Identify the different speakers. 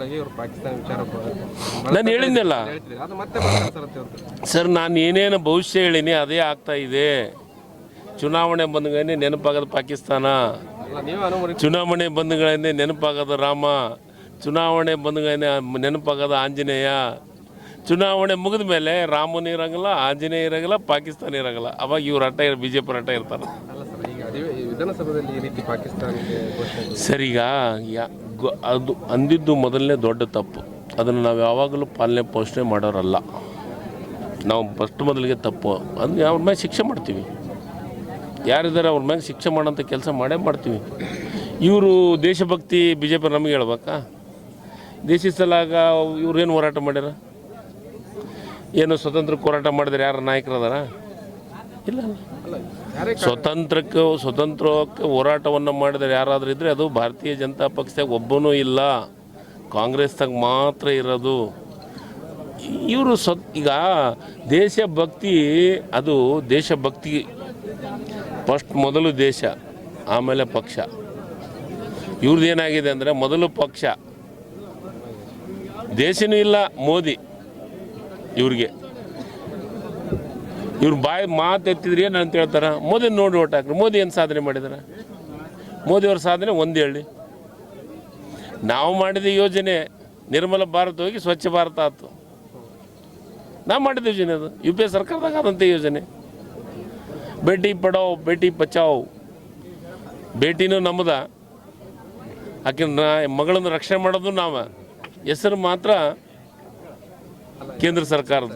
Speaker 1: ಒಳಗೆ ಇವರು ಪಾಕಿಸ್ತಾನ ವಿಚಾರ
Speaker 2: ನಾನು ಹೇಳಿದ್ನಲ್ಲ.
Speaker 1: ಅದು ಮತ್ತೆ ಬರ್ತಾರೆ ಸರ್
Speaker 2: ನಾನು ಏನೇನು ಭವಿಷ್ಯ ಹೇಳಿನಿ ಅದೇ ಆಗ್ತಾ ಇದೆ. ಚುನಾವಣೆ ಬಂದಗಳನ್ನೇ ನೆನಪಾಗೋದು ಪಾಕಿಸ್ತಾನ. ಚುನಾವಣೆ ಬಂದಗಳನ್ನೇ ನೆನಪಾಗೋದು ರಾಮ. ಚುನಾವಣೆ ಬಂದಗಳನ್ನೇ ನೆನಪಾಗೋದು ಆಂಜನೇಯ. ಚುನಾವಣೆ ಮುಗಿದ ಮೇಲೆ ರಾಮನ ಇರಂಗಿಲ್ಲ ಆಂಜನೇಯ ಇರಂಗಿಲ್ಲ ಪಾಕಿಸ್ತಾನ ಇರಂಗಿಲ್ಲ. ಅವಾಗ ಇವ್ರ ಅಟ್ಟ ಬಿ ಜೆ ಪಿ ಅಟ್ಟ ಇರ್ತಾರೆ
Speaker 1: ವಿಧಾನಸಭೆಯಲ್ಲಿ ಈ ರೀತಿ ಪಾಕಿಸ್ತಾನಕ್ಕೆ ಘೋಷಣೆ
Speaker 2: ಸರ್, ಈಗ ಅದು ಅಂದಿದ್ದು ಮೊದಲನೇ ದೊಡ್ಡ ತಪ್ಪು. ಅದನ್ನು ನಾವು ಯಾವಾಗಲೂ ಪಾಲನೆ ಪೋಷಣೆ ಮಾಡೋರಲ್ಲ. ನಾವು ಫಸ್ಟ್ ಮೊದಲಿಗೆ ತಪ್ಪು. ಅದು ಅವ್ರ ಮೇಲೆ ಶಿಕ್ಷೆ ಮಾಡ್ತೀವಿ. ಯಾರಿದ್ದಾರೆ ಅವ್ರ ಮೇಲೆ ಶಿಕ್ಷೆ ಮಾಡೋಂಥ ಕೆಲಸ ಮಾಡೇ ಮಾಡ್ತೀವಿ. ಇವರು ದೇಶಭಕ್ತಿ ಬಿ ಜೆ ಪಿ ನಮಗೆ ಹೇಳ್ಬೇಕಾ? ದೇಶ ಸಲಾಗ ಇವ್ರೇನು ಹೋರಾಟ ಮಾಡ್ಯಾರ? ಏನು ಸ್ವತಂತ್ರ ಹೋರಾಟ ಮಾಡಿದ್ರೆ ಯಾರು ನಾಯಕರದಾರ? ಇಲ್ಲ. ಸ್ವತಂತ್ರಕ್ಕೆ ಸ್ವತಂತ್ರಕ್ಕೆ ಹೋರಾಟವನ್ನು ಮಾಡಿದರೆ ಯಾರಾದರೂ ಇದ್ದರೆ ಅದು ಭಾರತೀಯ ಜನತಾ ಪಕ್ಷದಾಗ ಒಬ್ಬನೂ ಇಲ್ಲ. ಕಾಂಗ್ರೆಸ್ದಾಗ ಮಾತ್ರ ಇರೋದು. ಇವರು ಸ್ವ ಈಗ ದೇಶಭಕ್ತಿ, ಅದು ದೇಶಭಕ್ತಿ. ಫಸ್ಟ್ ಮೊದಲು ದೇಶ, ಆಮೇಲೆ ಪಕ್ಷ. ಇವ್ರದ್ದು ಏನಾಗಿದೆ ಅಂದರೆ ಮೊದಲು ಪಕ್ಷ. ದೇಶನೂ ಇಲ್ಲ, ಮೋದಿ. ಇವ್ರಿಗೆ. ಇವ್ರು ಬಾಯಿ ಮಾತು ಎತ್ತಿದ್ರೆ ಏನು ಅಂತ ಹೇಳ್ತಾರೆ? ಮೋದಿ ನೋಡಿ ಓಟ್ ಹಾಕ್ರಿ. ಮೋದಿ ಏನು ಸಾಧನೆ ಮಾಡಿದಾರೆ? ಮೋದಿಯವ್ರ ಸಾಧನೆ ಒಂದು ಹೇಳಿ. ನಾವು ಮಾಡಿದ ಯೋಜನೆ ನಿರ್ಮಲ ಭಾರತ ಹೋಗಿ ಸ್ವಚ್ಛ ಭಾರತ ಆಯ್ತು ನಾವು ಮಾಡಿದ ಯೋಜನೆ ಅದು. ಯು ಪಿ ಎ ಸರ್ಕಾರದಾಗ ಆದಂಥ ಯೋಜನೆ. ಭೇಟಿ ಪಡಾವ್, ಭೇಟಿ ಬಚಾವ್ ಭೇಟಿನೂ ನಮ್ಮದ ಆಕೆ ಮಗಳನ್ನು ರಕ್ಷಣೆ ಮಾಡೋದು ನಾವು. ಹೆಸರು ಮಾತ್ರ ಕೇಂದ್ರ ಸರ್ಕಾರದ